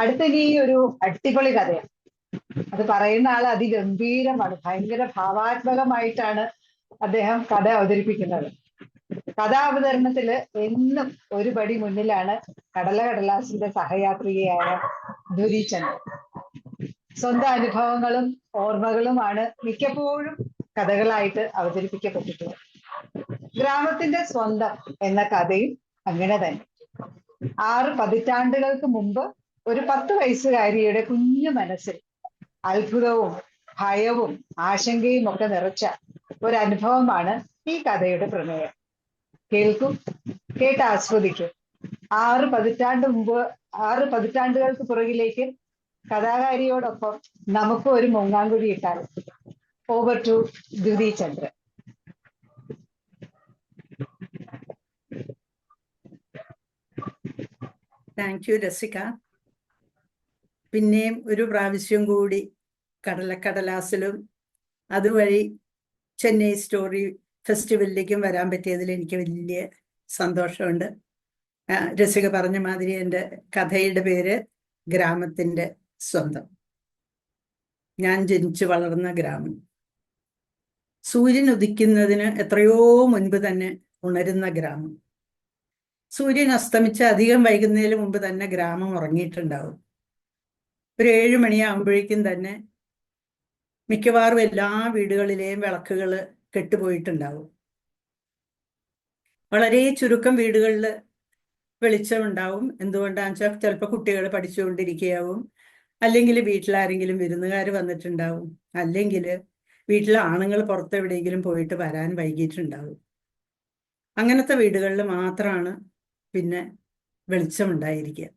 അടുത്ത ഈ ഒരു അടിപൊളി കഥയാണ് അത് പറയുന്ന ആൾ അതിഗംഭീരമാണ്. ഭയങ്കര ഭാവാത്മകമായിട്ടാണ് അദ്ദേഹം കഥ അവതരിപ്പിക്കുന്നത്. കഥാവതരണത്തിൽ എന്നും ഒരു പടി മുന്നിലാണ് കടല കടലാസിന്റെ സഹയാത്രികയായ ദുരീചന്ദ്രൻ സ്വന്തം അനുഭവങ്ങളും ഓർമ്മകളുമാണ് മിക്കപ്പോഴും കഥകളായിട്ട് അവതരിപ്പിക്കപ്പെട്ടിട്ടുള്ളത്. ഗ്രാമത്തിന്റെ സ്വന്തം എന്ന കഥയും അങ്ങനെ തന്നെ. ആറ് പതിറ്റാണ്ടുകൾക്ക് മുമ്പ് ഒരു പത്ത് വയസ്സുകാരിയുടെ കുഞ്ഞു മനസ്സിൽ അത്ഭുതവും ഭയവും ആശങ്കയും ഒക്കെ നിറച്ച ഒരു അനുഭവമാണ് ഈ കഥയുടെ പ്രമേയം. കേൾക്കും കേട്ട് ആസ്വദിക്കും. ആറ് പതിറ്റാണ്ട് മുമ്പ് ആറ് പതിറ്റാണ്ടുകൾക്ക് പുറകിലേക്ക് കഥാകാരിയോടൊപ്പം നമുക്ക് ഒരു മുങ്ങാങ്കുഴി ഇട്ടാൽ. Over to Dyuthi Chandran. Thank you Rasika പിന്നെയും ഒരു പ്രാവശ്യം കൂടി കടലക്കടലാസിലും അതുവഴി ചെന്നൈ സ്റ്റോറി ഫെസ്റ്റിവലിലേക്കും വരാൻ പറ്റിയതിൽ എനിക്ക് വലിയ സന്തോഷമുണ്ട്. രസിക പറഞ്ഞ മാതിരി എന്റെ കഥയുടെ പേര് ഗ്രാമത്തിന്റെ സ്വന്തം. ഞാൻ ജനിച്ചു വളർന്ന ഗ്രാമം. സൂര്യൻ ഉദിക്കുന്നതിന് എത്രയോ മുൻപ് തന്നെ ഉണരുന്ന ഗ്രാമം. സൂര്യൻ അസ്തമിച്ച് അധികം വൈകുന്നതിന് മുമ്പ് തന്നെ ഗ്രാമം ഉറങ്ങിയിട്ടുണ്ടാവും. ഒരു ഏഴ് മണിയാകുമ്പോഴേക്കും തന്നെ മിക്കവാറും എല്ലാ വീടുകളിലെയും വിളക്കുകൾ കെട്ടുപോയിട്ടുണ്ടാവും. വളരെ ചുരുക്കം വീടുകളിൽ വെളിച്ചമുണ്ടാവും. എന്തുകൊണ്ടാണെന്ന് വെച്ചാൽ ചിലപ്പോൾ കുട്ടികൾ പഠിച്ചുകൊണ്ടിരിക്കുകയാവും. അല്ലെങ്കിൽ വീട്ടിലാരെങ്കിലും വിരുന്നുകാർ വന്നിട്ടുണ്ടാവും. അല്ലെങ്കിൽ വീട്ടിലെ ആണുങ്ങൾ പുറത്തെവിടെയെങ്കിലും പോയിട്ട് വരാൻ വൈകിട്ടുണ്ടാവും അങ്ങനത്തെ വീടുകളിൽ മാത്രമാണ് പിന്നെ വെളിച്ചമുണ്ടായിരിക്കുക.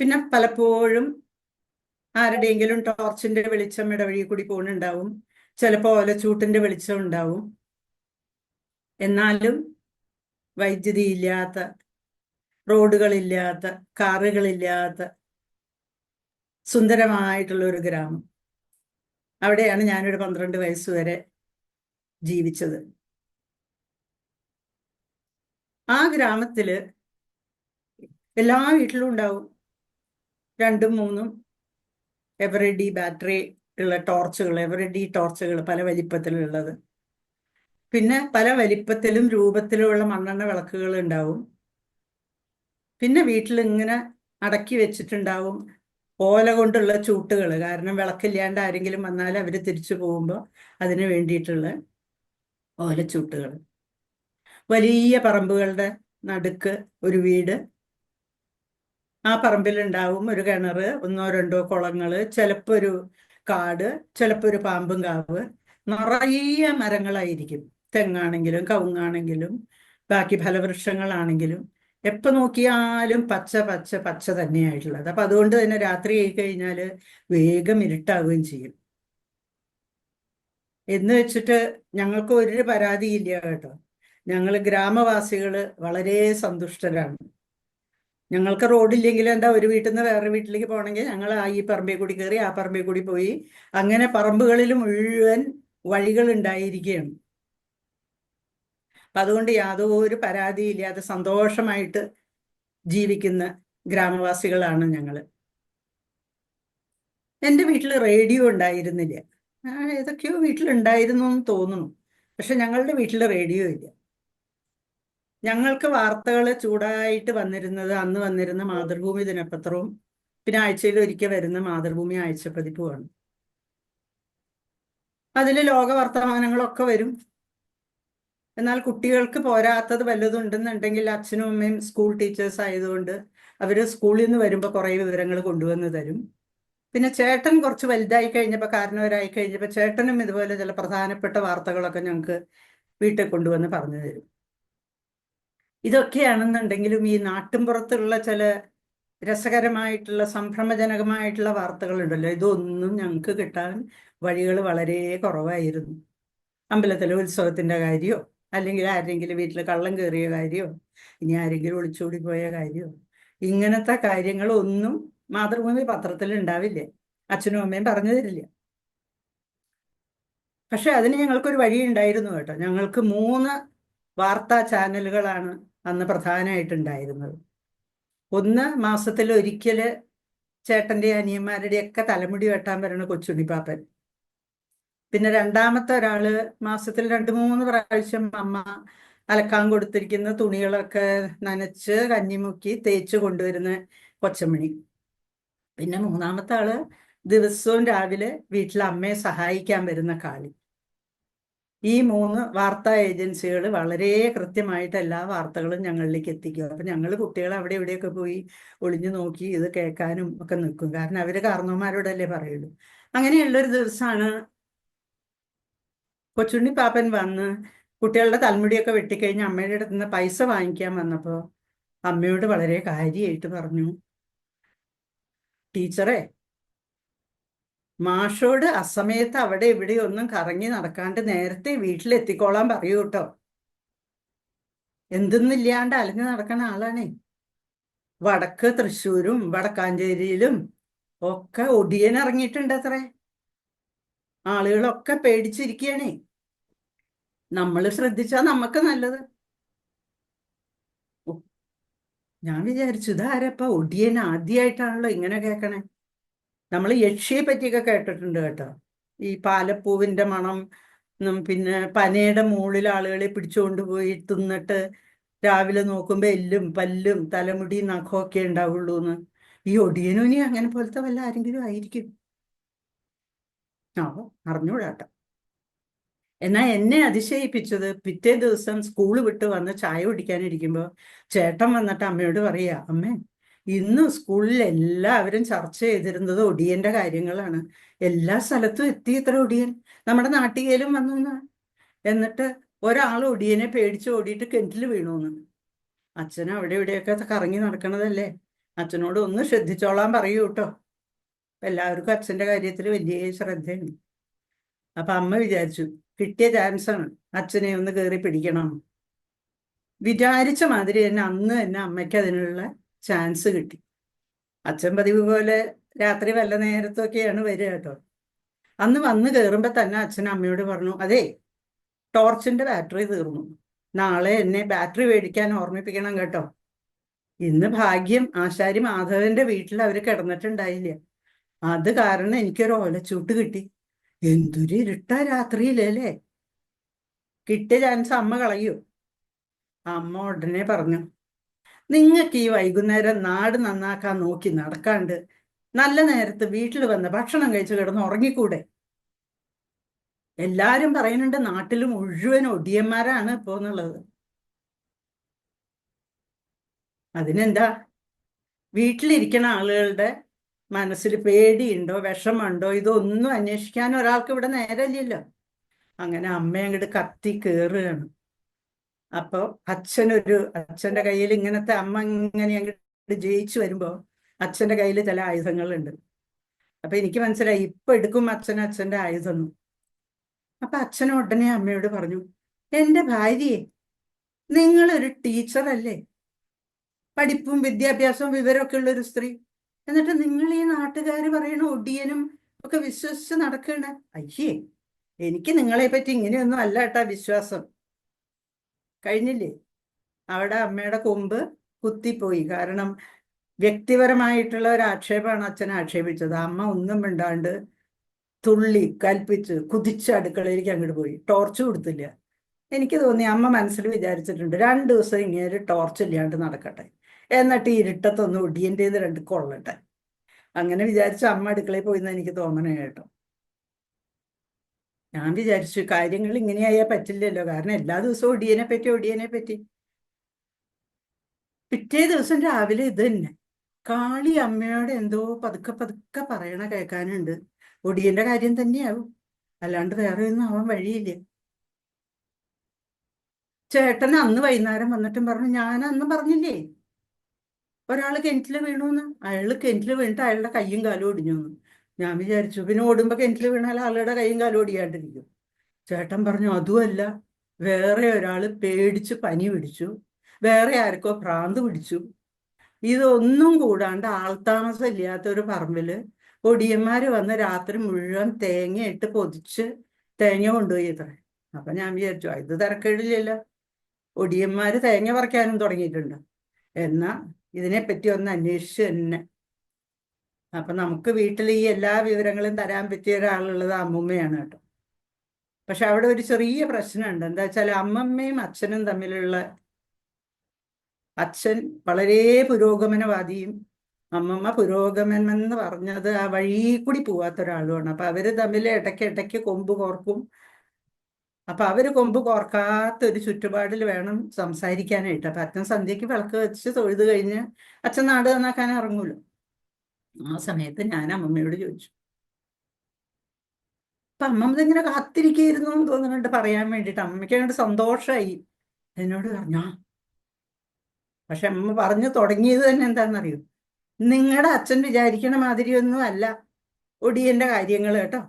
പിന്നെ പലപ്പോഴും ആരുടെയെങ്കിലും ടോർച്ചിന്റെ വെളിച്ചം ഇടവഴി കൂടി പോകുന്നുണ്ടാവും. ചിലപ്പോൾ ഓലച്ചൂട്ടിന്റെ വെളിച്ചം ഉണ്ടാവും. എന്നാലും വൈദ്യുതി ഇല്ലാത്ത റോഡുകളില്ലാത്ത കാറുകളില്ലാത്ത സുന്ദരമായിട്ടുള്ള ഒരു ഗ്രാമം. അവിടെയാണ് ഞാനൊരു പന്ത്രണ്ട് വയസ്സ് വരെ ജീവിച്ചത്. ആ ഗ്രാമത്തിൽ എല്ലാ വീട്ടിലും ഉണ്ടാവും. രണ്ടും മൂന്നും എവറഡി ബാറ്ററി ഉള്ള ടോർച്ചുകൾ എവറഡി ടോർച്ചുകൾ പല വലിപ്പത്തിലുള്ളത്. പിന്നെ പല വലിപ്പത്തിലും രൂപത്തിലുമുള്ള മണ്ണെണ്ണ വിളക്കുകൾ ഉണ്ടാവും. പിന്നെ വീട്ടിൽ ഇങ്ങനെ അടക്കി വെച്ചിട്ടുണ്ടാവും ഓല കൊണ്ടുള്ള ചൂട്ടുകൾ. കാരണം വിളക്കില്ലാണ്ട് ആരെങ്കിലും വന്നാൽ അവർ തിരിച്ചു പോകുമ്പോൾ അതിന് വേണ്ടിയിട്ടുള്ള ഓലച്ചൂട്ടുകൾ വലിയ പറമ്പുകളുടെ നടുക്ക് ഒരു വീട് ആ പറമ്പിലുണ്ടാവും ഒരു കിണറ് ഒന്നോ രണ്ടോ കുളങ്ങൾ ചിലപ്പോൾ ഒരു കാട് ചിലപ്പോൾ ഒരു പാമ്പും കാവ്. നിറയെ മരങ്ങളായിരിക്കും. തെങ്ങാണെങ്കിലും കവുങ്ങാണെങ്കിലും ബാക്കി ഫലവൃക്ഷങ്ങളാണെങ്കിലും. എപ്പോ നോക്കിയാലും പച്ച പച്ച പച്ച തന്നെയായിട്ടുള്ളത്. അപ്പൊ അതുകൊണ്ട് തന്നെ രാത്രി ആയി കഴിഞ്ഞാൽ വേഗം ഇരുട്ടാവുകയും ചെയ്യും. എന്ന് വെച്ചിട്ട് ഞങ്ങൾക്ക് ഒരു പരാതിയില്ല കേട്ടോ. ഞങ്ങൾ ഗ്രാമവാസികൾ വളരെ സന്തുഷ്ടരാണ്. ഞങ്ങൾക്ക് റോഡില്ലെങ്കിൽ എന്താ ഒരു വീട്ടിൽ നിന്ന് വേറെ വീട്ടിലേക്ക് പോകണമെങ്കിൽ ഞങ്ങൾ ആ ഈ പറമ്പിൽ കൂടി കയറി ആ പറമ്പിൽ കൂടി പോയി അങ്ങനെ പറമ്പുകളിൽ മുഴുവൻ വഴികൾ ഉണ്ടായിരിക്കുകയാണ്. അപ്പം അതുകൊണ്ട് യാതൊരു പരാതിയില്ലാതെ സന്തോഷമായിട്ട് ജീവിക്കുന്ന ഗ്രാമവാസികളാണ് ഞങ്ങൾ. എന്റെ വീട്ടിൽ റേഡിയോ ഉണ്ടായിരുന്നില്ല. ഏതൊക്കെയോ വീട്ടിലുണ്ടായിരുന്നു എന്ന് തോന്നുന്നു. പക്ഷെ ഞങ്ങളുടെ വീട്ടിൽ റേഡിയോ ഇല്ല. ഞങ്ങൾക്ക് വാർത്തകൾ ചൂടായിട്ട് വന്നിരുന്നത് അന്ന് വന്നിരുന്ന മാതൃഭൂമി ദിനപത്രവും പിന്നെ ആഴ്ചയിൽ ഒരിക്കൽ വരുന്ന മാതൃഭൂമി ആഴ്ചപ്പതിപ്പുമാണ്. അതിൽ ലോക വർത്തമാനങ്ങളൊക്കെ വരും. എന്നാൽ കുട്ടികൾക്ക് പോരാത്തത് വല്ലതും ഉണ്ടെന്നുണ്ടെങ്കിൽ അച്ഛനും അമ്മയും സ്കൂൾ ടീച്ചേഴ്സ് ആയതുകൊണ്ട് അവർ സ്കൂളിൽ നിന്ന് വരുമ്പോൾ കുറേ വിവരങ്ങൾ കൊണ്ടുവന്ന് തരും. പിന്നെ ചേട്ടൻ കുറച്ച് വലുതായി കഴിഞ്ഞപ്പോൾ കാരണവരായി കഴിഞ്ഞപ്പോൾ ചേട്ടനും ഇതുപോലെ ചില പ്രധാനപ്പെട്ട വാർത്തകളൊക്കെ ഞങ്ങൾക്ക് വീട്ടിൽ കൊണ്ടുവന്ന് പറഞ്ഞു തരും. ഇതൊക്കെയാണെന്നുണ്ടെങ്കിലും ഈ നാട്ടിൻപുറത്തുള്ള ചില രസകരമായിട്ടുള്ള സംഭ്രമജനകമായിട്ടുള്ള വാർത്തകളുണ്ടല്ലോ. ഇതൊന്നും ഞങ്ങൾക്ക് കിട്ടാൻ വഴികൾ വളരെ കുറവായിരുന്നു. അമ്പലത്തിലെ ഉത്സവത്തിന്റെ കാര്യമോ അല്ലെങ്കിൽ ആരെങ്കിലും വീട്ടിൽ കള്ളം കയറിയ കാര്യമോ ഇനി ആരെങ്കിലും ഒളിച്ചോടി പോയ കാര്യമോ ഇങ്ങനത്തെ കാര്യങ്ങളൊന്നും മാതൃഭൂമി പത്രത്തിൽ ഉണ്ടാവില്ലേ. അച്ഛനും അമ്മയും പറഞ്ഞു തരില്ല. പക്ഷെ അതിന് ഞങ്ങൾക്കൊരു വഴി ഉണ്ടായിരുന്നു കേട്ടോ. ഞങ്ങൾക്ക് മൂന്ന് വാർത്താ ചാനലുകളാണ് അന്ന് പ്രധാനമായിട്ടുണ്ടായിരുന്നത് ഒന്ന് മാസത്തിൽ ഒരിക്കൽ ചേട്ടന്റെ അനിയന്മാരുടെയൊക്കെ തലമുടി വെട്ടാൻ വരണ കൊച്ചുണ്ണിപ്പാപ്പൻ. പിന്നെ രണ്ടാമത്തെ ഒരാൾ മാസത്തിൽ രണ്ട് മൂന്ന് പ്രാവശ്യം അമ്മ അലക്കാൻ കൊടുത്തിരിക്കുന്ന തുണികളൊക്കെ നനച്ച് കഞ്ഞിമുക്കി തേച്ച് കൊണ്ടുവരുന്ന കൊച്ചമണി. പിന്നെ മൂന്നാമത്തെ ആൾ ദിവസവും രാവിലെ വീട്ടിലെ അമ്മയെ സഹായിക്കാൻ വരുന്ന കാളി. ഈ മൂന്ന് വാർത്താ ഏജൻസികൾ വളരെ കൃത്യമായിട്ട് എല്ലാ വാർത്തകളും ഞങ്ങളിലേക്ക് എത്തിക്കും. അപ്പൊ ഞങ്ങൾ കുട്ടികൾ അവിടെ ഇവിടെയൊക്കെ പോയി ഒളിഞ്ഞു നോക്കി ഇത് കേൾക്കാനും ഒക്കെ നിൽക്കും. കാരണം അവർ കാരണവന്മാരോടല്ലേ പറയുള്ളൂ. അങ്ങനെയുള്ളൊരു ദിവസമാണ് കൊച്ചുണ്ണി പാപ്പൻ വന്ന് കുട്ടികളുടെ തലമുടിയൊക്കെ വെട്ടിക്കഴിഞ്ഞ് അമ്മയുടെ അടുത്ത് നിന്ന് പൈസ വാങ്ങിക്കാൻ വന്നപ്പോൾ അമ്മയോട് വളരെ കാര്യമായിട്ട് പറഞ്ഞു ടീച്ചറെ മാഷോട് അസമയത്ത് അവിടെ ഇവിടെ ഒന്നും കറങ്ങി നടക്കാണ്ട് നേരത്തെ വീട്ടിലെത്തിക്കോളാൻ പറയൂ കേട്ടോ. എന്തെന്നില്ലാണ്ട് അലഞ്ഞു നടക്കണ ആളാണേ. വടക്ക് തൃശ്ശൂരും വടക്കാഞ്ചേരിയിലും ഒക്കെ ഒടിയൻ ഇറങ്ങിയിട്ടുണ്ട് അത്രേ ആളുകളൊക്കെ പേടിച്ചിരിക്കുകയാണേ നമ്മൾ ശ്രദ്ധിച്ചാ നമുക്ക് നല്ലത്. ഞാൻ വിചാരിച്ചു ഇതാരപ്പ ഒടിയൻ ആദ്യമായിട്ടാണല്ലോ ഇങ്ങനെ കേൾക്കണേ നമ്മൾ യക്ഷിയെ പറ്റിയൊക്കെ കേട്ടിട്ടുണ്ട് കേട്ടോ. ഈ പാലപ്പൂവിന്റെ മണം പിന്നെ പനയുടെ മുകളിൽ ആളുകളെ പിടിച്ചുകൊണ്ട് പോയി തിന്നിട്ട് രാവിലെ നോക്കുമ്പോൾ എല്ലും പല്ലും തലമുടി നഖമൊക്കെ ഉണ്ടാവുള്ളൂ എന്ന് ഈ ഒടിയനുനി അങ്ങനെ പോലത്തെ വല്ല ആരെങ്കിലും ആയിരിക്കും. ആ അറിഞ്ഞൂടാട്ടോ എന്നാ എന്നെ അതിശയിപ്പിച്ചത് പിറ്റേ ദിവസം സ്കൂൾ വിട്ട് വന്ന് ചായ കുടിക്കാനിരിക്കുമ്പോ ചേട്ടൻ വന്നിട്ട് അമ്മയോട് പറയാ അമ്മേ ഇന്ന് സ്കൂളിൽ എല്ലാവരും ചർച്ച ചെയ്തിരുന്നത് ഒടിയന്റെ കാര്യങ്ങളാണ്. എല്ലാ സ്ഥലത്തും എത്തി ഇത്ര ഒടിയൻ. നമ്മുടെ നാട്ടികയിലും വന്നു എന്ന്. എന്നിട്ട് ഒരാൾ ഒടിയനെ പേടിച്ച് ഓടിയിട്ട് കിണറ്റിൽ വീണു എന്ന്. അച്ഛൻ അവിടെ ഇവിടെയൊക്കെ കറങ്ങി നടക്കണതല്ലേ? അച്ഛനോട് ഒന്ന് ശ്രദ്ധിച്ചോളാൻ പറയൂ കേട്ടോ. എല്ലാവർക്കും അച്ഛന്റെ കാര്യത്തിൽ വലിയ ശ്രദ്ധയുണ്ട് അപ്പൊ അമ്മ വിചാരിച്ചു കിട്ടിയ ചാൻസ് ആണ്. അച്ഛനെ ഒന്ന് കയറി പിടിക്കണം. വിചാരിച്ച മാതിരി തന്നെ അന്ന് തന്നെ അമ്മയ്ക്ക് അതിനുള്ള ചാൻസ് കിട്ടി. അച്ഛൻ പതിവ് പോലെ രാത്രി വല്ല നേരത്തൊക്കെയാണ് വരിക കേട്ടോ. അന്ന് വന്ന് കയറുമ്പോ തന്നെ അച്ഛൻ അമ്മയോട് പറഞ്ഞു അതെ ടോർച്ചിന്റെ ബാറ്ററി തീർന്നു. നാളെ എന്നെ ബാറ്ററി മേടിക്കാൻ ഓർമ്മിപ്പിക്കണം കേട്ടോ. ഇന്ന് ഭാഗ്യം ആശാരി മാധവന്റെ വീട്ടിൽ അവർ കിടന്നിട്ടുണ്ടായില്ല. അത് കാരണം എനിക്കൊരു ഓലച്ചൂട്ട് കിട്ടി. എന്തൊരു ഇരുട്ട രാത്രിയിലല്ലേ കിട്ടിയ ചാൻസ് അമ്മ കളയൂ. അമ്മ ഉടനെ പറഞ്ഞു നിങ്ങൾക്ക് ഈ വൈകുന്നേരം നാട് നന്നാക്കാൻ നോക്കി നടക്കാണ്ട് നല്ല നേരത്ത് വീട്ടിൽ വന്ന് ഭക്ഷണം കഴിച്ച് കിടന്ന് ഉറങ്ങിക്കൂടെ? എല്ലാരും പറയുന്നുണ്ട് നാട്ടിൽ മുഴുവൻ ഒടിയന്മാരാണ് ഇപ്പോ എന്നുള്ളത്. അതിനെന്താ? വീട്ടിലിരിക്കുന്ന ആളുകളുടെ മനസ്സിൽ പേടിയുണ്ടോ വിഷമുണ്ടോ ഇതൊന്നും അന്വേഷിക്കാൻ ഒരാൾക്ക് ഇവിടെ നേരമില്ലല്ലോ. അങ്ങനെ അമ്മ അങ്ങോട്ട് കത്തി കയറുകയാണ് അപ്പൊ അച്ഛനൊരു അച്ഛന്റെ കയ്യിൽ ഇങ്ങനത്തെ അമ്മ ഇങ്ങനെ അങ്ങോട്ട് ജയിച്ചു വരുമ്പോ അച്ഛന്റെ കയ്യിൽ ചില ആയുധങ്ങളുണ്ട്. അപ്പൊ എനിക്ക് മനസ്സിലായി ഇപ്പൊ എടുക്കും അച്ഛൻ അച്ഛന്റെ ആയുധം അപ്പൊ അച്ഛൻ ഉടനെ അമ്മയോട് പറഞ്ഞു എന്റെ ഭാര്യയെ നിങ്ങളൊരു ടീച്ചറല്ലേ പഠിപ്പും വിദ്യാഭ്യാസവും വിവരമൊക്കെ ഉള്ള ഒരു സ്ത്രീ. എന്നിട്ട് നിങ്ങൾ ഈ നാട്ടുകാർ പറയണ ഒടിയനും ഒക്കെ വിശ്വസിച്ച് നടക്കണ അയ്യേ എനിക്ക് നിങ്ങളെ പറ്റി ഇങ്ങനെയൊന്നും അല്ല കേട്ടാ വിശ്വാസം. കഴിഞ്ഞില്ലേ? അവിടെ അമ്മയുടെ കൊമ്പ് കുത്തിപ്പോയി. കാരണം വ്യക്തിപരമായിട്ടുള്ള ഒരു ആക്ഷേപമാണ് അച്ഛൻ ആക്ഷേപിച്ചത്. അമ്മ ഒന്നും മിണ്ടാണ്ട് തുള്ളി കൽപ്പിച്ച് കുതിച്ച് അടുക്കളയിലേക്ക് അങ്ങോട്ട് പോയി. ടോർച്ച് കൊടുത്തില്ല. എനിക്ക് തോന്നി അമ്മ മനസ്സിൽ വിചാരിച്ചിട്ടുണ്ട് രണ്ട് ദിവസം ഇങ്ങനെ ടോർച്ച് ഇല്ലാണ്ട് നടക്കട്ടെ. എന്നിട്ട് ഇരുട്ടത്തൊന്ന് ഒടിയന്റെ രണ്ട് കൊള്ളട്ടെ. അങ്ങനെ വിചാരിച്ച അമ്മ അടുക്കളയിൽ പോയിന്ന് എനിക്ക് തോന്നണേ കേട്ടോ. ഞാൻ വിചാരിച്ചു കാര്യങ്ങൾ ഇങ്ങനെയായാൽ പറ്റില്ലല്ലോ. കാരണം എല്ലാ ദിവസവും ഒടിയനെ പറ്റി ഒടിയനെ പറ്റി. പിറ്റേ ദിവസം രാവിലെ ഇത് തന്നെ. കാളി അമ്മയോട് എന്തോ പതുക്കെ പതുക്കെ പറയണ കേൾക്കാനുണ്ട്. ഒടിയന്റെ കാര്യം തന്നെയാവും. അല്ലാണ്ട് വേറെ ഒന്നും ആവാൻ വഴിയില്ല. ചേട്ടൻ അന്ന് വൈകുന്നേരം വന്നിട്ടും പറഞ്ഞു ഞാൻ അന്ന് പറഞ്ഞില്ലേ? ഒരാൾ കിണറ്റിൽ വീണു എന്ന് അയാൾ കിണറ്റിൽ വീണിട്ട് അയാളുടെ കയ്യും കാലും ഒടിഞ്ഞു ഞാൻ വിചാരിച്ചു പിന്നെ ഓടുമ്പോ കിണറ്റിൽ വീണാൽ ആളുടെ കൈയും കാലും ഓടിയാണ്ടിരിക്കും. ചേട്ടൻ പറഞ്ഞു അതുമല്ല വേറെ ഒരാൾ പേടിച്ച് പനി പിടിച്ചു വേറെ ആർക്കോ ഭ്രാന്ത് പിടിച്ചു. ഇതൊന്നും കൂടാണ്ട് ആൾത്താമസം ഇല്ലാത്ത ഒരു പറമ്പിൽ ഒടിയന്മാര് വന്ന് രാത്രി മുഴുവൻ തേങ്ങ ഇട്ട് പൊതിച്ച് തേങ്ങ കൊണ്ടുപോയി ഇത്ര. അപ്പൊ ഞാൻ വിചാരിച്ചു ഇത് തിരക്കേടില്ലല്ലോ. ഒടിയന്മാര് തേങ്ങ പറിക്കാനും തുടങ്ങിയിട്ടുണ്ട്. എന്നാ ഇതിനെപ്പറ്റി ഒന്ന് അന്വേഷിച്ച് തന്നെ. അപ്പൊ നമുക്ക് വീട്ടിൽ ഈ എല്ലാ വിവരങ്ങളും തരാൻ പറ്റിയ ഒരാളുള്ളത് അമ്മുമ്മയാണ് കേട്ടോ. പക്ഷെ അവിടെ ഒരു ചെറിയ പ്രശ്നമുണ്ട്. എന്താ വെച്ചാൽ അമ്മമ്മയും അച്ഛനും തമ്മിലുള്ള അച്ഛൻ വളരെ പുരോഗമനവാദിയും അമ്മമ്മ പുരോഗമനം എന്ന് പറഞ്ഞത് ആ വഴി കൂടി പോവാത്ത ഒരാളുമാണ്. അപ്പൊ അവർ തമ്മിൽ ഇടയ്ക്ക് ഇടയ്ക്ക് കൊമ്പ് കോർക്കും. അപ്പൊ അവർ കൊമ്പ് കോർക്കാത്ത ഒരു ചുറ്റുപാടിൽ വേണം സംസാരിക്കാനായിട്ട്. അപ്പൊ അച്ഛൻ സന്ധ്യക്ക് വിളക്ക് വെച്ച് തൊഴുത് കഴിഞ്ഞ് അച്ഛൻ നാട് നന്നാക്കാൻ ഇറങ്ങൂല്ലോ ആ സമയത്ത് ഞാൻ അമ്മമ്മയോട് ചോദിച്ചു. അപ്പൊ അമ്മമ്മ ഇങ്ങനെ കാത്തിരിക്കുന്നു എന്ന് തോന്നുന്നുണ്ട് പറയാൻ വേണ്ടിട്ട് അമ്മയ്ക്ക് അങ്ങോട്ട് സന്തോഷമായി എന്നോട് പറഞ്ഞാ പക്ഷെ അമ്മ പറഞ്ഞു തുടങ്ങിയത് തന്നെ എന്താണെന്നറിയോ? നിങ്ങളുടെ അച്ഛൻ വിചാരിക്കണ മാതിരിയൊന്നും അല്ല. ഒടിയന്റെ കാര്യങ്ങൾ കേട്ടോ.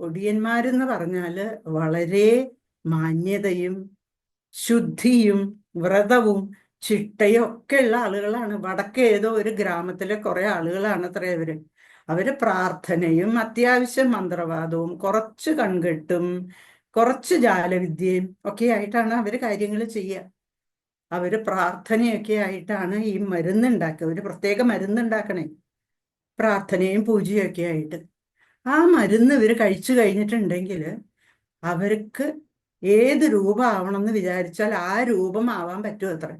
ഒടിയന്മാരെന്ന് പറഞ്ഞാൽ വളരെ മാന്യതയും ശുദ്ധിയും വ്രതവും ചിട്ടയും ഒക്കെ ഉള്ള ആളുകളാണ്. വടക്കേ ഏതോ ഒരു ഗ്രാമത്തിലെ കുറെ ആളുകളാണ് അത്ര ഇവർ അവർ പ്രാർത്ഥനയും അത്യാവശ്യം മന്ത്രവാദവും കുറച്ച് കൺകെട്ടും കുറച്ച് ജാലവിദ്യയും ഒക്കെ ആയിട്ടാണ് അവർ കാര്യങ്ങൾ ചെയ്യുക. അവർ പ്രാർത്ഥനയൊക്കെ ആയിട്ടാണ് ഈ മരുന്നുണ്ടാക്കുക. ഒരു പ്രത്യേക മരുന്നുണ്ടാക്കണേ. പ്രാർത്ഥനയും പൂജയും ഒക്കെ ആയിട്ട്. ആ മരുന്ന് ഇവർ കഴിച്ചു കഴിഞ്ഞിട്ടുണ്ടെങ്കിൽ അവർക്ക് ഏത് രൂപമാവണം എന്ന് വിചാരിച്ചാൽ ആ രൂപം ആവാൻ പറ്റും അത്ര.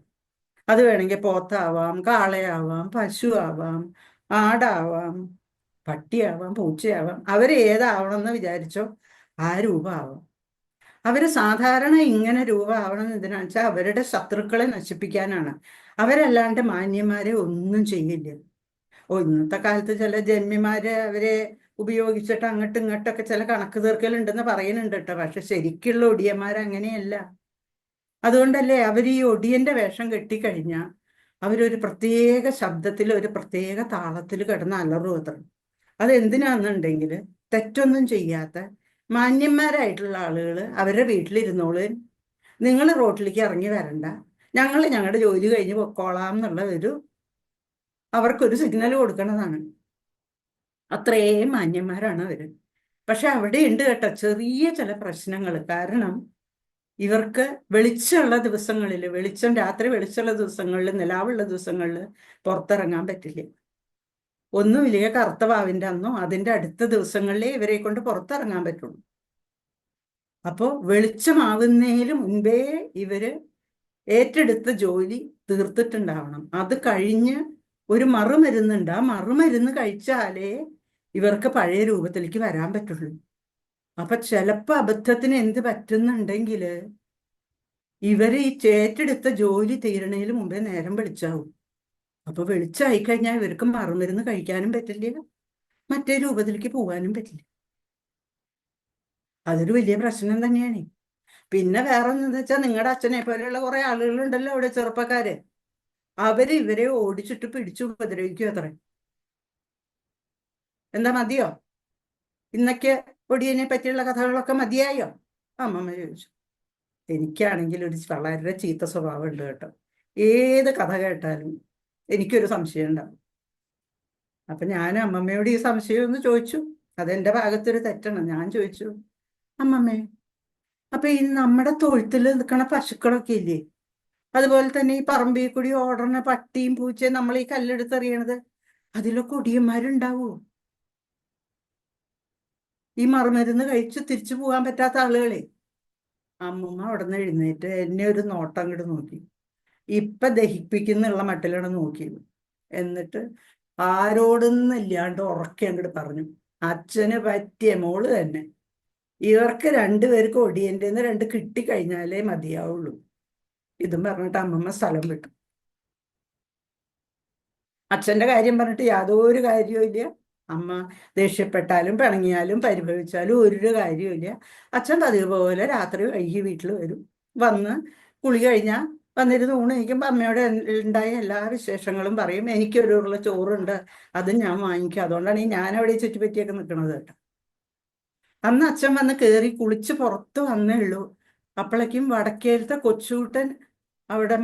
അത് വേണമെങ്കിൽ പോത്താവാം കാളയാവാം പശു ആവാം ആടാവാം പട്ടിയാവാം പൂച്ചയാവാം. അവർ ഏതാവണം എന്ന് വിചാരിച്ചോ ആ രൂപമാവാം. അവർ സാധാരണ ഇങ്ങനെ രൂപമാവണം എന്തിനാണെന്ന് വെച്ചാൽ അവരുടെ ശത്രുക്കളെ നശിപ്പിക്കാനാണ്. അവരല്ലാണ്ട് മാന്യന്മാരെ ഒന്നും ചെയ്യില്ല. ഓ ഇന്നത്തെ കാലത്ത് ചില ജന്മിമാര് അവരെ ഉപയോഗിച്ചിട്ട് അങ്ങോട്ടും ഇങ്ങോട്ടൊക്കെ ചില കണക്ക് തീർക്കലുണ്ടെന്ന് പറയുന്നുണ്ട് കേട്ടോ. പക്ഷെ ശരിക്കുള്ള ഒടിയന്മാർ അങ്ങനെയല്ല അതുകൊണ്ടല്ലേ അവർ ഈ ഒടിയന്റെ വേഷം കെട്ടിക്കഴിഞ്ഞാൽ അവരൊരു പ്രത്യേക ശബ്ദത്തിൽ ഒരു പ്രത്യേക താളത്തിൽ കിടന്ന് അലറും അത്ര. അതെന്തിനാന്നുണ്ടെങ്കിൽ തെറ്റൊന്നും ചെയ്യാത്ത മാന്യന്മാരായിട്ടുള്ള ആളുകൾ അവരുടെ വീട്ടിലിരുന്നോൾ. നിങ്ങൾ റോട്ടിലേക്ക് ഇറങ്ങി വരണ്ട. ഞങ്ങൾ ഞങ്ങളുടെ ജോലി കഴിഞ്ഞ് പൊക്കോളാം എന്നുള്ള ഒരു അവർക്കൊരു സിഗ്നൽ കൊടുക്കണതാണ്. അത്രയും മാന്യന്മാരാണ് അവർ പക്ഷെ അവിടെ ഉണ്ട് കേട്ടോ ചെറിയ ചില പ്രശ്നങ്ങൾ കാരണം ഇവർക്ക് വെളിച്ചമുള്ള ദിവസങ്ങളിൽ വെളിച്ചം രാത്രി വെളിച്ചമുള്ള ദിവസങ്ങളിൽ നിലാവുള്ള ദിവസങ്ങളിൽ പുറത്തിറങ്ങാൻ പറ്റില്ല. ഒന്നുമില്ല കറുത്ത വാവിന്റെ അന്നോ അതിന്റെ അടുത്ത ദിവസങ്ങളിലേ ഇവരെ കൊണ്ട് പുറത്തിറങ്ങാൻ പറ്റുള്ളൂ. അപ്പോൾ വെളിച്ചമാവുന്നതിന് മുൻപേ ഇവർ ഏറ്റെടുത്ത ജോലി തീർത്തിട്ടുണ്ടാവണം. അത് കഴിഞ്ഞ് ഒരു മറുമരുന്നുണ്ട്. ആ മറുമരുന്ന് കഴിച്ചാലേ ഇവർക്ക് പഴയ രൂപത്തിലേക്ക് വരാൻ പറ്റുള്ളൂ. അപ്പൊ ചിലപ്പോ അബദ്ധത്തിന് എന്ത് പറ്റുന്നുണ്ടെങ്കിൽ ഇവർ ഈ ചേറ്റെടുത്ത ജോലി തീരണതിന് മുമ്പേ നേരം വെളിച്ചാവും. അപ്പൊ വെളിച്ചായി കഴിഞ്ഞാൽ ഇവർക്ക് മറുമരുന്ന് കഴിക്കാനും പറ്റില്ല. മറ്റേ രൂപത്തിലേക്ക് പോകാനും പറ്റില്ല. അതൊരു വലിയ പ്രശ്നം തന്നെയാണ്. പിന്നെ വേറെ എന്താ വെച്ചാൽ നിങ്ങളുടെ അച്ഛനെ പോലെയുള്ള കുറെ ആളുകളുണ്ടല്ലോ അവിടെ ചെറുപ്പക്കാര്. അവർ ഇവരെ ഓടിച്ചിട്ട് പിടിച്ചു ഉപദ്രവിക്കും അത്ര എന്താ മതിയോ? ഇന്നൊക്കെ ഒടിയനെ പറ്റിയുള്ള കഥകളൊക്കെ മതിയായോ? അമ്മമ്മ ചോദിച്ചു. എനിക്കാണെങ്കിൽ ഒരു വളരെ ചീത്ത സ്വഭാവം ഉണ്ട് കേട്ടോ. ഏത് കഥ കേട്ടാലും എനിക്കൊരു സംശയം ഉണ്ടാവും. അപ്പൊ ഞാൻ അമ്മമ്മയോട് ഈ സംശയം ഒന്ന് ചോദിച്ചു. അതെന്റെ ഭാഗത്തൊരു തെറ്റാണ്. ഞാൻ ചോദിച്ചു അമ്മമ്മേ അപ്പൊ ഈ നമ്മുടെ തൊഴുത്തിൽ നിൽക്കണ പശുക്കളൊക്കെ ഇല്ലേ? അതുപോലെ തന്നെ ഈ പറമ്പിൽ കൂടി ഓടണ പട്ടിയും പൂച്ചയും നമ്മൾ ഈ കല്ലെടുത്തെറിയണത് അതിലൊക്കെ ഒടിയന്മാരുണ്ടാവോ ഈ മറുമരുന്ന് കഴിച്ച് തിരിച്ചു പോകാൻ പറ്റാത്ത ആളുകളെ. അമ്മമ്മ അവിടെ നിന്ന് എഴുന്നേറ്റ് എന്നെ ഒരു നോട്ടം അങ്ങോട്ട് നോക്കി. ഇപ്പൊ ദഹിപ്പിക്കുന്നുള്ള മട്ടിലാണ് നോക്കിയത്. എന്നിട്ട് ആരോടൊന്നില്ലാണ്ട് ഉറക്കെ അങ്ങോട്ട് പറഞ്ഞു. അച്ഛന് പറ്റിയ മോൾ തന്നെ. ഇവർക്ക് രണ്ടുപേർക്ക് ഒടിയന്റെ രണ്ട് കിട്ടിക്കഴിഞ്ഞാലേ മതിയാവുള്ളൂ. ഇതും പറഞ്ഞിട്ട് അമ്മമ്മ സ്ഥലം വിട്ടു. അച്ഛന്റെ കാര്യം പറഞ്ഞിട്ട് യാതൊരു കാര്യവും ഇല്ല. അമ്മ ദേഷ്യപ്പെട്ടാലും പിണങ്ങിയാലും പരിഭവിച്ചാലും ഒരു കാര്യമില്ല അച്ഛൻ പതിവ് രാത്രി വൈകി വീട്ടിൽ വരും. വന്ന് കുളി കഴിഞ്ഞാൽ വന്നിരുന്ന് ഊണ് കഴിക്കുമ്പോൾ അമ്മയോട് ഉണ്ടായ എല്ലാ വിശേഷങ്ങളും പറയും. എനിക്കൊരു ഉള്ള ചോറുണ്ട് അത് ഞാൻ വാങ്ങിക്കും. അതുകൊണ്ടാണ് ഈ ഞാൻ അവിടെ ചുറ്റിപ്പറ്റിയൊക്കെ നിൽക്കുന്നത് കേട്ടോ. അന്ന് അച്ഛൻ വന്ന് കയറി കുളിച്ച് പുറത്ത് വന്നേ ഉള്ളൂ. അപ്പോഴേക്കും വടക്കേലത്തെ കൊച്ചുകൂട്ടൻ അവിടെ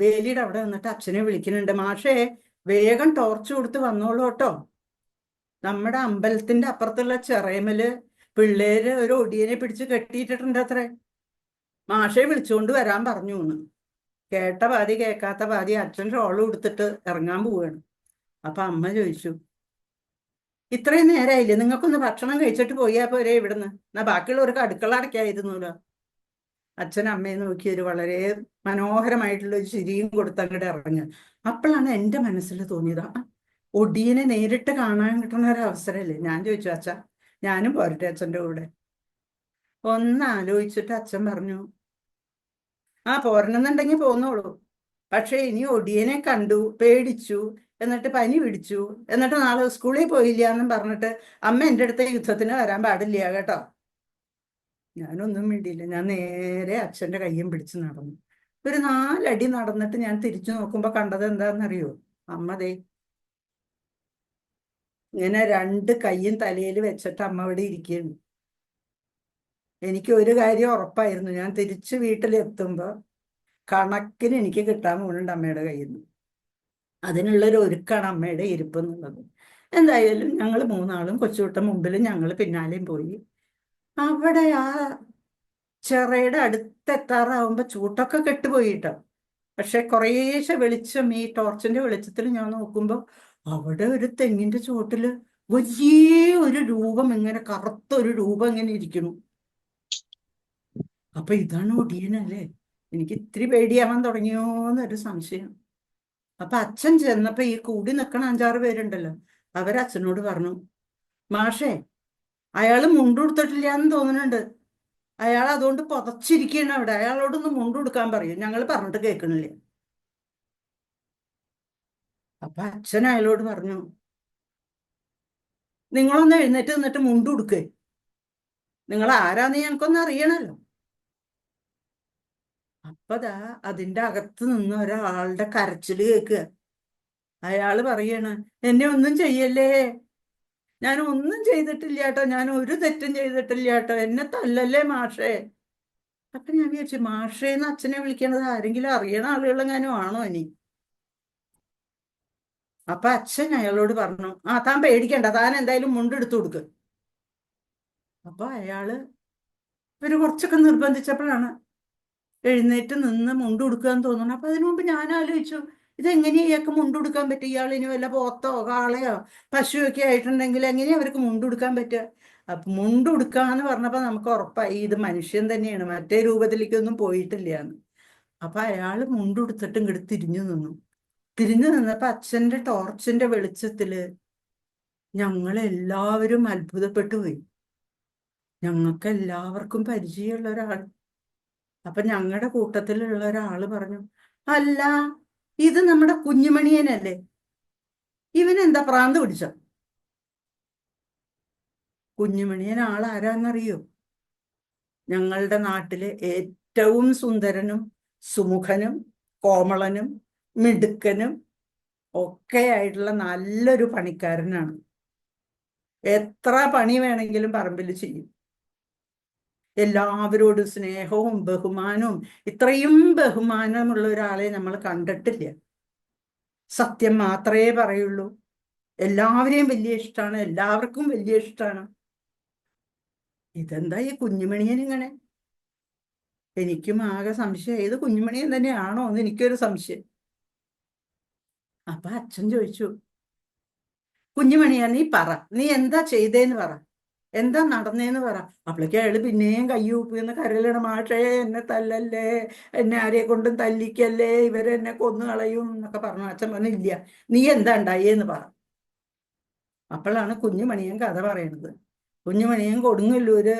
വേലിയുടെ അവിടെ നിന്നിട്ട് അച്ഛനെ വിളിക്കുന്നുണ്ട്. മാഷേ വേഗം ടോർച്ച് കൊടുത്ത് വന്നോളൂ കേട്ടോ. നമ്മുടെ അമ്പലത്തിന്റെ അപ്പുറത്തുള്ള ചെറയമൽ പിള്ളേര് ഒരു ഒടിയനെ പിടിച്ച് കെട്ടിയിട്ടിട്ടുണ്ട് അത്രേ മാഷെ വിളിച്ചുകൊണ്ട് വരാൻ പറഞ്ഞു എന്ന് കേട്ട പാതി കേൾക്കാത്ത പാതി അച്ഛൻ റോൾ കൊടുത്തിട്ട് ഇറങ്ങാൻ പോവാണ്. അപ്പൊ അമ്മ ചോദിച്ചു ഇത്രയും നേരമായില്ലേ നിങ്ങൾക്കൊന്ന് ഭക്ഷണം കഴിച്ചിട്ട് പോയാ പോരെ ഇവിടുന്ന്? എന്നാ ബാക്കിയുള്ളവർക്ക് അടുക്കള അടയ്ക്കായിരുന്നല്ലോ അച്ഛൻ അമ്മയെ നോക്കി ഒരു വളരെ മനോഹരമായിട്ടുള്ള ഒരു ചിരിയും കൊടുത്ത് അങ്ങോട്ട് ഇറങ്ങുക അപ്പോഴാണ് എന്റെ മനസ്സിൽ തോന്നിയത് ഒടിയനെ നേരിട്ട് കാണാൻ കിട്ടുന്ന ഒരു അവസരമല്ലേ? ഞാൻ ചോദിച്ചു അച്ഛ ഞാനും പോരട്ടെ അച്ഛന്റെ കൂടെ. ഒന്ന് ആലോചിച്ചിട്ട് അച്ഛൻ പറഞ്ഞു ആ പോരണമെന്നുണ്ടെങ്കിൽ പോന്നോളൂ. പക്ഷേ ഇനി ഒടിയനെ കണ്ടു പേടിച്ചു എന്നിട്ട് പനി പിടിച്ചു എന്നിട്ട് നാളെ സ്കൂളിൽ പോയില്ല എന്നും പറഞ്ഞിട്ട് അമ്മ എന്റെ അടുത്ത് യുദ്ധത്തിന് വരാൻ പാടില്ല കേട്ടോ. ഞാനൊന്നും വേണ്ടിയില്ല ഞാൻ നേരെ അച്ഛന്റെ കയ്യും പിടിച്ച് നടന്നു. ഒരു നാലടി നടന്നിട്ട് ഞാൻ തിരിച്ചു നോക്കുമ്പോൾ കണ്ടത് എന്താണെന്നറിയോ? അമ്മ ദേ ഇങ്ങനെ രണ്ട് കൈയും തലയിൽ വെച്ചിട്ട് അമ്മ ഇവിടെ ഇരിക്കുകയാണ്. എനിക്ക് ഒരു കാര്യം ഉറപ്പായിരുന്നു. ഞാൻ തിരിച്ച് വീട്ടിലെത്തുമ്പോൾ കണക്കിന് എനിക്ക് കിട്ടാൻ പോകുന്നുണ്ട് അമ്മയുടെ കയ്യിൽ നിന്ന് അതിനുള്ളൊരു ഒരുക്കാണ് അമ്മയുടെ ഇരിപ്പ് എന്നുള്ളത് എന്തായാലും ഞങ്ങൾ മൂന്നാളും കൊച്ചുകൂട്ടം മുമ്പിൽ ഞങ്ങൾ പിന്നാലെയും പോയി. അവിടെ ആ ചെറയുടെ അടുത്തെത്താറാവുമ്പോൾ ചൂട്ടൊക്കെ കെട്ടുപോയിട്ടോ പക്ഷെ കുറേശ്ശെ വെളിച്ചം ഈ ടോർച്ചിന്റെ വെളിച്ചത്തിൽ ഞാൻ നോക്കുമ്പോ അവിടെ ഒരു തെങ്ങിന്റെ ചുവട്ടിൽ വലിയ ഒരു രൂപം ഇങ്ങനെ കറുത്ത ഒരു രൂപം ഇങ്ങനെ ഇരിക്കുന്നു. അപ്പൊ ഇതാണ് ഒടിയനല്ലേ എനിക്ക് ഇത്തിരി പേടിയാവാൻ തുടങ്ങിയോന്നൊരു സംശയം. അപ്പൊ അച്ഛൻ ചെന്നപ്പോ ഈ കൂടി നിൽക്കണ അഞ്ചാറ് പേരുണ്ടല്ലോ അവരച്ഛനോട് പറഞ്ഞു മാഷേ അയാൾ മുണ്ടുടുത്തിട്ടില്ല എന്ന് തോന്നുന്നുണ്ട്. അയാൾ അതുകൊണ്ട് പുതച്ചിരിക്കുകയാണ് അവിടെ. അയാളോടൊന്ന് മുണ്ടുകൊടുക്കാൻ പറയും. ഞങ്ങൾ പറഞ്ഞിട്ട് കേൾക്കണില്ല. അപ്പൊ അച്ഛൻ അയാളോട് പറഞ്ഞു നിങ്ങളൊന്ന് എഴുന്നേറ്റ് നിന്നിട്ട് മുണ്ടുടുക്കേ നിങ്ങൾ ആരാന്ന് ഞങ്ങൾക്കൊന്ന് അറിയണല്ലോ. അപ്പതാ അതിന്റെ അകത്ത് നിന്ന് ഒരാളുടെ കരച്ചിൽ കേൾക്കുക. അയാൾ പറയാണ് എന്നെ ഒന്നും ചെയ്യല്ലേ? ഞാൻ ഒന്നും ചെയ്തിട്ടില്ല കേട്ടോ. ഞാൻ ഒരു തെറ്റും ചെയ്തിട്ടില്ല കേട്ടോ. എന്നെ തല്ലല്ലേ മാഷേ? അപ്പൊ ഞാൻ വിചാരിച്ചു മാഷേന്ന് അച്ഛനെ വിളിക്കണത് ആരെങ്കിലും അറിയണ ആളുകളെങ്ങാനും ആണോ ഇനി? അപ്പൊ അച്ഛൻ അയാളോട് പറഞ്ഞു ആ താൻ പേടിക്കണ്ട താൻ എന്തായാലും മുണ്ടെടുത്തു കൊടുക്ക്. അപ്പൊ അയാൾ ഇവർ കുറച്ചൊക്കെ നിർബന്ധിച്ചപ്പോഴാണ് എഴുന്നേറ്റ് നിന്ന് മുണ്ട് കൊടുക്കാന്ന് തോന്നുന്നു അപ്പൊ അതിനു മുമ്പ് ഞാൻ ആലോചിച്ചു ഇതെങ്ങനെയാ ഇയാൾക്ക് മുണ്ട് കൊടുക്കാൻ പറ്റുക? ഇനി വല്ല പോത്തോ കാളയോ പശുവൊക്കെ ആയിട്ടുണ്ടെങ്കിൽ എങ്ങനെയാ അവർക്ക് മുണ്ട് കൊടുക്കാൻ പറ്റുക? അപ്പൊ മുണ്ട് കൊടുക്കാന്ന് പറഞ്ഞപ്പോ നമുക്ക് ഉറപ്പായി ഇത് മനുഷ്യൻ തന്നെയാണ് മറ്റേ രൂപത്തിലേക്കൊന്നും പോയിട്ടില്ല എന്ന്. അപ്പൊ മുണ്ട് കൊടുത്തിട്ട് ഇങ്ങോട്ട് തിരിഞ്ഞു നിന്നു. തിരിഞ്ഞു നിന്നപ്പോ അച്ഛന്റെ ടോർച്ചിന്റെ വെളിച്ചത്തിൽ ഞങ്ങൾ എല്ലാവരും അത്ഭുതപ്പെട്ടു പോയി. ഞങ്ങൾക്ക് എല്ലാവർക്കും പരിചയമുള്ള ഒരാൾ. അപ്പൊ ഞങ്ങളുടെ കൂട്ടത്തിലുള്ള ഒരാൾ പറഞ്ഞു അല്ല ഇത് നമ്മുടെ കുഞ്ഞുമണിയനല്ലേ? ഇവൻ എന്താ പ്രാന്ത് പിടിച്ച? കുഞ്ഞുമണിയൻ ആൾ ആരാന്നറിയോ ഞങ്ങളുടെ നാട്ടിലെ ഏറ്റവും സുന്ദരനും സുമുഖനും കോമളനും മിടുക്കനും ഒക്കെ ആയിട്ടുള്ള നല്ലൊരു പണിക്കാരനാണ്. എത്ര പണി വേണമെങ്കിലും പറമ്പിൽ ചെയ്യും. എല്ലാവരോടും സ്നേഹവും ബഹുമാനവും ഇത്രയും ബഹുമാനമുള്ള ഒരാളെ നമ്മൾ കണ്ടിട്ടില്ല. സത്യം മാത്രമേ പറയുള്ളൂ. എല്ലാവരെയും വലിയ ഇഷ്ടമാണ് എല്ലാവർക്കും വലിയ ഇഷ്ടമാണ്. ഇതെന്താ ഈ കുഞ്ഞുമണിയനിങ്ങനെ എനിക്കും ആകെ സംശയം. ഏത് കുഞ്ഞുമണിയൻ തന്നെയാണോ എന്ന് എനിക്കൊരു സംശയം. അപ്പൊ അച്ഛൻ ചോദിച്ചു കുഞ്ഞുമണിയാ നീ പറ. നീ എന്താ ചെയ്തേന്ന് പറ. എന്താ നടന്നേന്ന് പറ. അപ്പോഴേക്ക് അയാൾ പിന്നെയും കയ്യൂപ്പിന്ന് കരലാണ് മാഷേ എന്നെ തല്ലല്ലേ? എന്നെ ആരെ കൊണ്ടും തല്ലിക്കല്ലേ? ഇവരെന്നെ കൊന്നു കളയും എന്നൊക്കെ പറഞ്ഞു. അച്ഛൻ പറഞ്ഞു ഇല്ല നീ എന്താ ഉണ്ടായേന്ന് പറ. അപ്പോഴാണ് കുഞ്ഞുമണിയൻ കഥ പറയുന്നത് കുഞ്ഞുമണിയൻ കൊടുങ്ങല്ലൂര്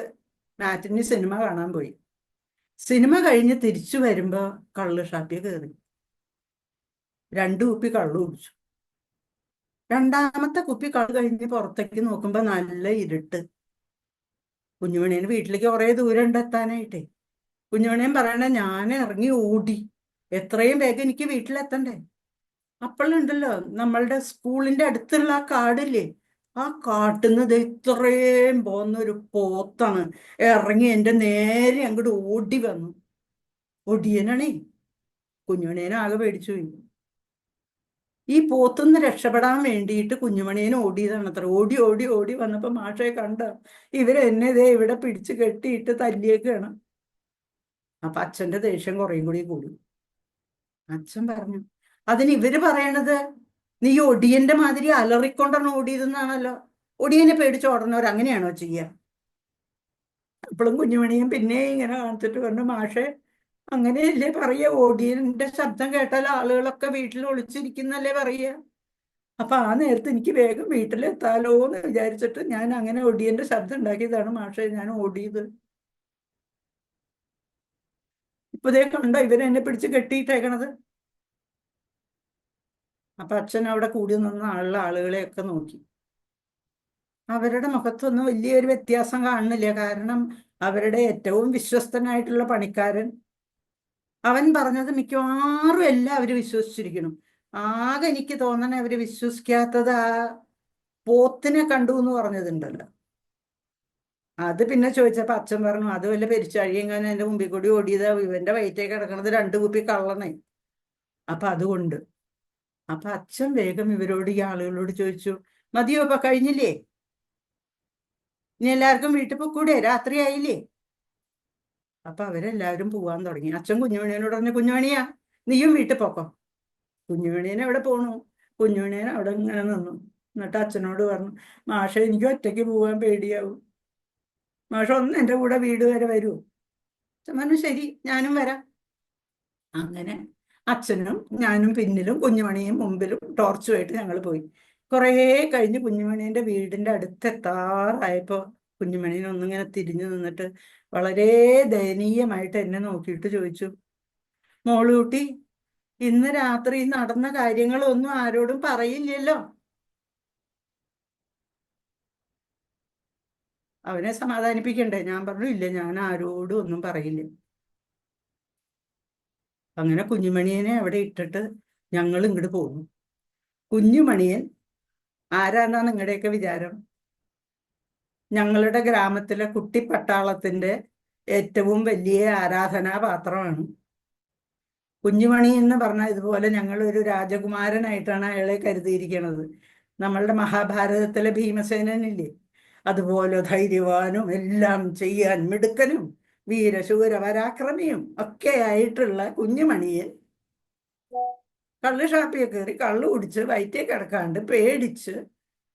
മാറ്റിന് സിനിമ കാണാൻ പോയി. സിനിമ കഴിഞ്ഞ് തിരിച്ചു വരുമ്പോ കള്ള് ഷാപ്പിൽ കയറി രണ്ടു കുപ്പി കള്ളു കുടിച്ചു. രണ്ടാമത്തെ കുപ്പി കള്ളു കഴിഞ്ഞ് പുറത്തേക്ക് നോക്കുമ്പോ നല്ല ഇരുട്ട്. കുഞ്ഞുമണിയന് വീട്ടിലേക്ക് കുറെ ദൂരം ഉണ്ട് എത്താനായിട്ടേ. കുഞ്ഞുമണിയൻ പറയണ ഞാൻ ഇറങ്ങി ഓടി. എത്രയും വേഗം എനിക്ക് വീട്ടിലെത്തണ്ടേ. അപ്പോഴുണ്ടല്ലോ നമ്മളുടെ സ്കൂളിന്റെ അടുത്തുള്ള ആ കാടില്ലേ? ആ കാട്ടുന്നത് ഇത്രയും പോകുന്ന ഒരു പോത്താണ്. ഇറങ്ങി എന്റെ നേരെ അങ്ങോട്ട് ഓടി വന്നു. ഒടിയനാണേ. കുഞ്ഞുമണിയനാകെ പേടിച്ചു പോയി. ഈ പോത്തുനിന്ന് രക്ഷപ്പെടാൻ വേണ്ടിയിട്ട് കുഞ്ഞുമണിയനെ ഓടിയതാണ് അത്ര. ഓടി ഓടി ഓടി വന്നപ്പോ മാഷെ കണ്ട? ഇവരെന്നെ ഇതേ ഇവിടെ പിടിച്ച് കെട്ടിയിട്ട് തല്ലിയേക്കാണ്. അപ്പൊ അച്ഛന്റെ ദേഷ്യം കുറേയും കൂടി കൂടി. അച്ഛൻ പറഞ്ഞു അതിന് ഇവർ പറയണത്? നീ ഒടിയന്റെ മാതിരി അലറിക്കൊണ്ടാണ് ഓടിയതെന്നാണല്ലോ. ഒടിയനെ പേടിച്ച് ഓടണവർ അങ്ങനെയാണോ ചെയ്യാ? അപ്പോഴും കുഞ്ഞുമണിയും പിന്നെ ഇങ്ങനെ കാണിച്ചിട്ട് പറഞ്ഞു മാഷെ അങ്ങനെയല്ലേ പറയുക? ഓടിയന്റെ ശബ്ദം കേട്ടാൽ ആളുകളൊക്കെ വീട്ടിൽ ഒളിച്ചിരിക്കുന്നല്ലേ പറയുക? അപ്പൊ ആ നേരത്ത് എനിക്ക് വേഗം വീട്ടിലെത്താലോ എന്ന് വിചാരിച്ചിട്ട് ഞാൻ അങ്ങനെ ഒടിയന്റെ ശബ്ദം ഉണ്ടാക്കിയതാണ് മാഷെ ഞാൻ ഓടിയത്. ഇപ്പൊ ദേ കണ്ടോ ഇവരെന്നെ പിടിച്ച് കെട്ടിയിട്ടേക്കണത്. അപ്പൊ അച്ഛൻ അവിടെ കൂടി നിന്ന ആളുള്ള ആളുകളെയൊക്കെ നോക്കി. അവരുടെ മുഖത്തൊന്നും വലിയൊരു വ്യത്യാസം കാണുന്നില്ല. കാരണം അവരുടെ ഏറ്റവും വിശ്വസ്തനായിട്ടുള്ള പണിക്കാരൻ അവൻ പറഞ്ഞത് മിക്കവാറും എല്ലാം അവർ വിശ്വസിച്ചിരിക്കണം ആകെ എനിക്ക് തോന്നണേ അവർ വിശ്വസിക്കാത്തത് ആ പോത്തിനെ കണ്ടു എന്ന് പറഞ്ഞതുണ്ടല്ലോ. അത് പിന്നെ ചോദിച്ചപ്പോ അച്ഛൻ പറഞ്ഞു അത് വല്ല പെരിച്ചഴിയെങ്ങനെ എന്റെ മുമ്പിൽ കൂടി ഓടിയത് ഇവന്റെ വയറ്റേ കിടക്കണത് രണ്ടു കുപ്പി കള്ളണേ അപ്പൊ അതുകൊണ്ട്. അപ്പൊ അച്ഛൻ വേഗം ഇവരോട് ഈ ആളുകളോട് ചോദിച്ചു മതിയോ ഇപ്പൊ കഴിഞ്ഞില്ലേ? ഇനി എല്ലാവർക്കും വീട്ടിൽ പോയി കൂടെ? രാത്രി രാത്രിയായില്ലേ? അപ്പൊ അവരെല്ലാവരും പോവാൻ തുടങ്ങി. അച്ഛൻ കുഞ്ഞുമണിയനോട് പറഞ്ഞു കുഞ്ഞുമണിയാ നീയും വീട്ടിൽ പോക്കോ. കുഞ്ഞുമണിയൻ എവിടെ പോണു. കുഞ്ഞുമണിയൻ അവിടെ ഇങ്ങനെ നിന്നു. എന്നിട്ട് അച്ഛനോട് പറഞ്ഞു മാഷ എനിക്ക് ഒറ്റയ്ക്ക് പോവാൻ പേടിയാവും. മാഷ ഒന്ന് എന്റെ കൂടെ വീട് വരെ വരൂ. പറഞ്ഞു ശരി ഞാനും വരാം. അങ്ങനെ അച്ഛനും ഞാനും പിന്നിലും കുഞ്ഞുമണിയും മുമ്പിലും ടോർച്ചുമായിട്ട് ഞങ്ങൾ പോയി. കുറേ കഴിഞ്ഞ് കുഞ്ഞുമണീന്റെ വീടിന്റെ അടുത്തെത്താറായപ്പോൾ കുഞ്ഞുമണീനെ ഒന്നിങ്ങനെ തിരിഞ്ഞു നിന്നിട്ട് വളരെ ദയനീയമായിട്ട് എന്നെ നോക്കിയിട്ട് ചോദിച്ചു. മോളുകൂട്ടി ഇന്ന് രാത്രി നടന്ന കാര്യങ്ങളൊന്നും ആരോടും പറയില്ലല്ലോ. അവനെ സമാധാനിപ്പിക്കണ്ടേ? ഞാൻ പറഞ്ഞു ഇല്ല ഞാൻ ആരോടും ഒന്നും പറയില്ല. അങ്ങനെ കുഞ്ഞുമണിയനെ അവിടെ ഇട്ടിട്ട് ഞങ്ങൾ ഇങ്ങോട്ട് പോകുന്നു കുഞ്ഞുമണിയൻ ആരാന്നാ നിങ്ങളുടെയൊക്കെ വിചാരം? ഞങ്ങളുടെ ഗ്രാമത്തിലെ കുട്ടി പട്ടാളത്തിന്റെ ഏറ്റവും വലിയ ആരാധനാപാത്രമാണ്. കുഞ്ഞുമണി എന്ന് പറഞ്ഞ ഇതുപോലെ ഞങ്ങൾ ഒരു രാജകുമാരനായിട്ടാണ് അയാളെ കരുതിയിരിക്കുന്നത് നമ്മളുടെ മഹാഭാരതത്തിലെ ഭീമസേനനില്ലേ? അതുപോലെ ധൈര്യവാനും എല്ലാം ചെയ്യാൻ മിടുക്കനും വീരശൂര പരാക്രമിയും ഒക്കെ ആയിട്ടുള്ള കുഞ്ഞുമണിയെ കള്ള് ഷാപ്പിയെ കയറി കള്ളു കുടിച്ച് വയറ്റേ കിടക്കാണ്ട് പേടിച്ച്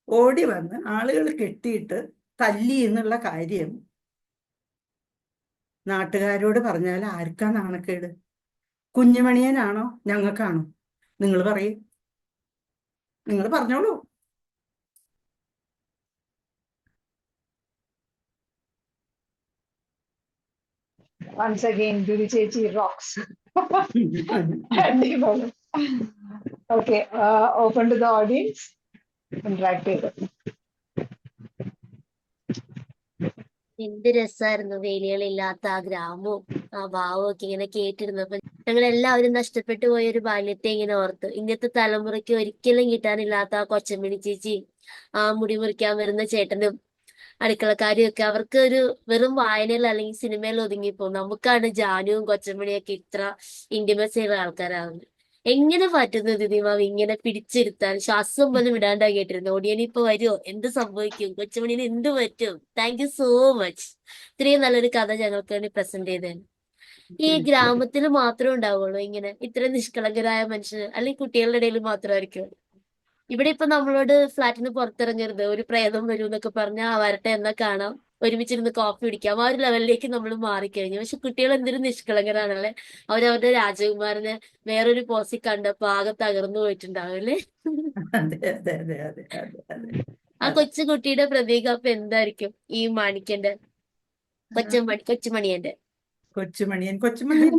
ഓടി വന്ന് ആളുകൾ കെട്ടിയിട്ട് തല്ലി എന്നുള്ള കാര്യം നാട്ടുകാരോട് പറഞ്ഞാൽ ആർക്കാ നാണക്കേട്? കുഞ്ഞുമണിയനാണോ ഞങ്ങൾക്കാണോ? നിങ്ങൾ പറയും. നിങ്ങൾ പറഞ്ഞോളൂ. Once again Judy ചേച്ചി അടിപൊളി. Okay open to the audience interact ചെയ്ത്. എന്ത് രസമായിരുന്നു വേലികളില്ലാത്ത ആ ഗ്രാമവും ആ ഭാവവും ഒക്കെ ഇങ്ങനെ കേട്ടിരുന്നപ്പോ ഞങ്ങൾ എല്ലാവരും നഷ്ടപ്പെട്ടു പോയ ഒരു ബാല്യത്തെ ഇങ്ങനെ ഓർത്തു. ഇന്നത്തെ തലമുറയ്ക്ക് ഒരിക്കലും കിട്ടാനില്ലാത്ത ആ കൊച്ചമ്മിണി ചേച്ചി ആ മുടി മുറിക്കാൻ വരുന്ന ചേട്ടനും അടുക്കളക്കാരും ഒക്കെ അവർക്ക് ഒരു വെറും വായനയിൽ അല്ലെങ്കിൽ സിനിമയിൽ ഒതുങ്ങിപ്പോ നമുക്കാണ് ജാനുവും കൊച്ചമ്മണിയൊക്കെ ഇത്ര ഇന്റിമസി ഉള്ള ആൾക്കാരാവുന്നത്. എങ്ങനെ പറ്റുന്നു ദിദിമാവ് ഇങ്ങനെ പിടിച്ചിരുത്താൻ ശ്വാസം പോലും വിടാണ്ടാ കേട്ടിരുന്നു. ഓടിയനി ഇപ്പൊ വരുമോ എന്ത് സംഭവിക്കും? കൊച്ചുമണിന് എന്ത് പറ്റും? താങ്ക് യു സോ മച്ച് ഇത്രയും നല്ലൊരു കഥ ഞങ്ങൾക്ക് വേണ്ടി പ്രസന്റ് ചെയ്തതിന് ഈ ഗ്രാമത്തിൽ മാത്രമേ ഉണ്ടാവുള്ളൂ ഇങ്ങനെ ഇത്ര നിഷ്കളങ്കരായ മനുഷ്യർ അല്ലെങ്കിൽ കുട്ടികളുടെ ഇടയിൽ മാത്രമായിരിക്കും. ഇവിടെ ഇപ്പൊ നമ്മളോട് ഫ്ലാറ്റിന് പുറത്തിറങ്ങരുത് ഒരു പ്രേതം വരും എന്നൊക്കെ പറഞ്ഞാൽ വരട്ടെ എന്നാ കാണാം. ഒരുമിച്ചിരുന്ന് കോഫി കുടിക്കാം. ആ ഒരു ലെവലിലേക്ക് നമ്മൾ മാറിക്കഴിഞ്ഞു. പക്ഷെ കുട്ടികൾ എന്തൊരു നിഷ്കളങ്കരാണല്ലേ? അവരവരുടെ രാജകുമാരനെ വേറൊരു പോസി കണ്ടപ്പോ ആകെ തകർന്നു പോയിട്ടുണ്ടാവും അല്ലേ ആ കൊച്ചു കുട്ടിയുടെ പ്രതീകം അപ്പൊ എന്തായിരിക്കും ഈ മാണിക്കന്റെ? കൊച്ചുമണി കൊച്ചുമണിയന്റെ കൊച്ചുമണിയൻ കൊച്ചുമണിയൻ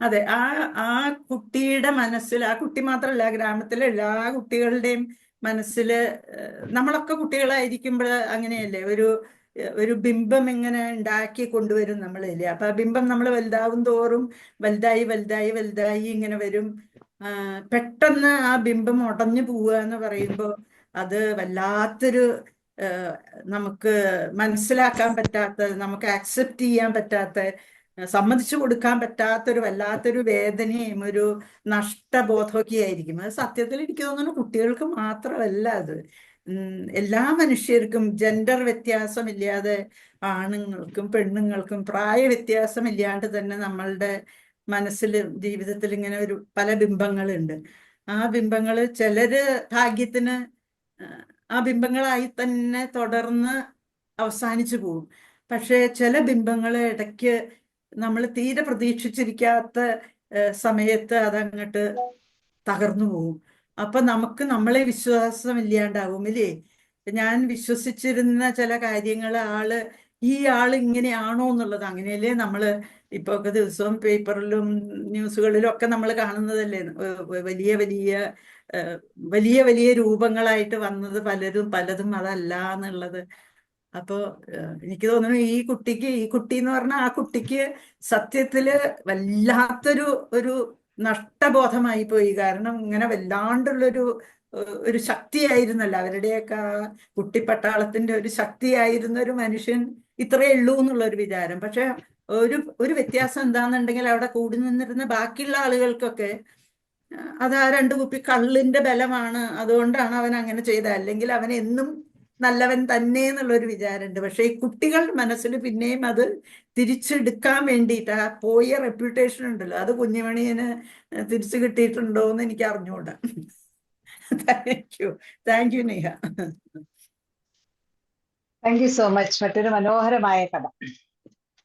അതെ ആ ആ കുട്ടിയുടെ മനസ്സിൽ ആ കുട്ടി മാത്രമല്ല ഗ്രാമത്തിലെ എല്ലാ കുട്ടികളുടെയും മനസ്സിൽ നമ്മളൊക്കെ കുട്ടികളായിരിക്കുമ്പോൾ അങ്ങനെയല്ലേ? ഒരു ഒരു ബിംബം ഇങ്ങനെ ഉണ്ടാക്കി കൊണ്ടുവരും നമ്മളില്ലേ? അപ്പൊ ആ ബിംബം നമ്മൾ വലുതാവും തോറും വലുതായി വലുതായി വലുതായി ഇങ്ങനെ വരും. പെട്ടെന്ന് ആ ബിംബം ഉടഞ്ഞു പോവുക എന്ന് പറയുമ്പോൾ അത് വല്ലാത്തൊരു നമുക്ക് മനസ്സിലാക്കാൻ പറ്റാത്ത നമുക്ക് ആക്സെപ്റ്റ് ചെയ്യാൻ പറ്റാത്ത സമ്മതിച്ചു കൊടുക്കാൻ പറ്റാത്തൊരു വല്ലാത്തൊരു വേദനയും ഒരു നഷ്ടബോധമൊക്കെ ആയിരിക്കും അത് സത്യത്തിൽ എനിക്ക് തോന്നുന്നു കുട്ടികൾക്ക് മാത്രമല്ല അത്. എല്ലാ മനുഷ്യർക്കും ജെൻഡർ വ്യത്യാസമില്ലാതെ ആണുങ്ങൾക്കും പെണ്ണുങ്ങൾക്കും പ്രായ വ്യത്യാസമില്ലാണ്ട് തന്നെ നമ്മളുടെ മനസ്സിൽ ജീവിതത്തിൽ ഇങ്ങനെ ഒരു പല ബിംബങ്ങളുണ്ട്. ആ ബിംബങ്ങൾ ചിലര് ഭാഗ്യത്തിന് ആ, ബിംബങ്ങളായി തന്നെ തുടർന്ന് അവസാനിച്ചു പോകും. പക്ഷേ ചില ബിംബങ്ങൾ ഇടയ്ക്ക് നമ്മൾ തീരെ പ്രതീക്ഷിച്ചിരിക്കാത്ത സമയത്ത് അതങ്ങട്ട് തകർന്നു പോകും. അപ്പൊ നമുക്ക് നമ്മളെ വിശ്വാസം ഇല്ലാണ്ടാവും ഇല്ലേ? ഞാൻ വിശ്വസിച്ചിരുന്ന ചില കാര്യങ്ങൾ ആൾ ഈ ആൾ ഇങ്ങനെയാണോ എന്നുള്ളത് അങ്ങനെയല്ലേ നമ്മൾ ഇപ്പൊ ഒക്കെ ദിവസവും പേപ്പറിലും ന്യൂസുകളിലും ഒക്കെ നമ്മൾ കാണുന്നതല്ലേ? വലിയ വലിയ വലിയ വലിയ രൂപങ്ങളായിട്ട് വന്നത് പലരും പലതും അതല്ല എന്നുള്ളത്. അപ്പോ എനിക്ക് തോന്നുന്നു ഈ കുട്ടിക്ക് ഈ കുട്ടി എന്ന് പറഞ്ഞാൽ ആ കുട്ടിക്ക് സത്യത്തിൽ വല്ലാത്തൊരു ഒരു നഷ്ടബോധമായി പോയി. കാരണം ഇങ്ങനെ വല്ലാണ്ടുള്ളൊരു ഒരു ശക്തിയായിരുന്നല്ലോ. അവരുടെയൊക്കെ ആ കുട്ടിപ്പട്ടാളത്തിന്റെ ഒരു ശക്തിയായിരുന്ന ഒരു മനുഷ്യൻ ഇത്രയേ ഉള്ളൂ എന്നുള്ള ഒരു വിചാരം. പക്ഷെ ഒരു ഒരു വ്യത്യാസം എന്താണെന്നുണ്ടെങ്കിൽ അവിടെ കൂടി നിന്നിരുന്ന ബാക്കിയുള്ള ആളുകൾക്കൊക്കെ അത് ആ രണ്ട് കുപ്പി കള്ളിന്റെ ബലമാണ്. അതുകൊണ്ടാണ് അവൻ അങ്ങനെ ചെയ്തത്. അല്ലെങ്കിൽ അവൻ എന്നും നല്ലവൻ തന്നെ എന്നുള്ളൊരു വിചാരമുണ്ട്. പക്ഷെ ഈ കുട്ടികളുടെ മനസ്സിൽ പിന്നെയും അത് തിരിച്ചെടുക്കാൻ വേണ്ടിയിട്ട് ആ പോയ റെപ്യൂട്ടേഷൻ ഉണ്ടല്ലോ അത് കുഞ്ഞുമണിയന് തിരിച്ചു കിട്ടിയിട്ടുണ്ടോ എന്ന് എനിക്ക് അറിഞ്ഞുകൂടാ. Thank you thank you Neha thank you so much മറ്റൊരു മനോഹരമായ കഥ.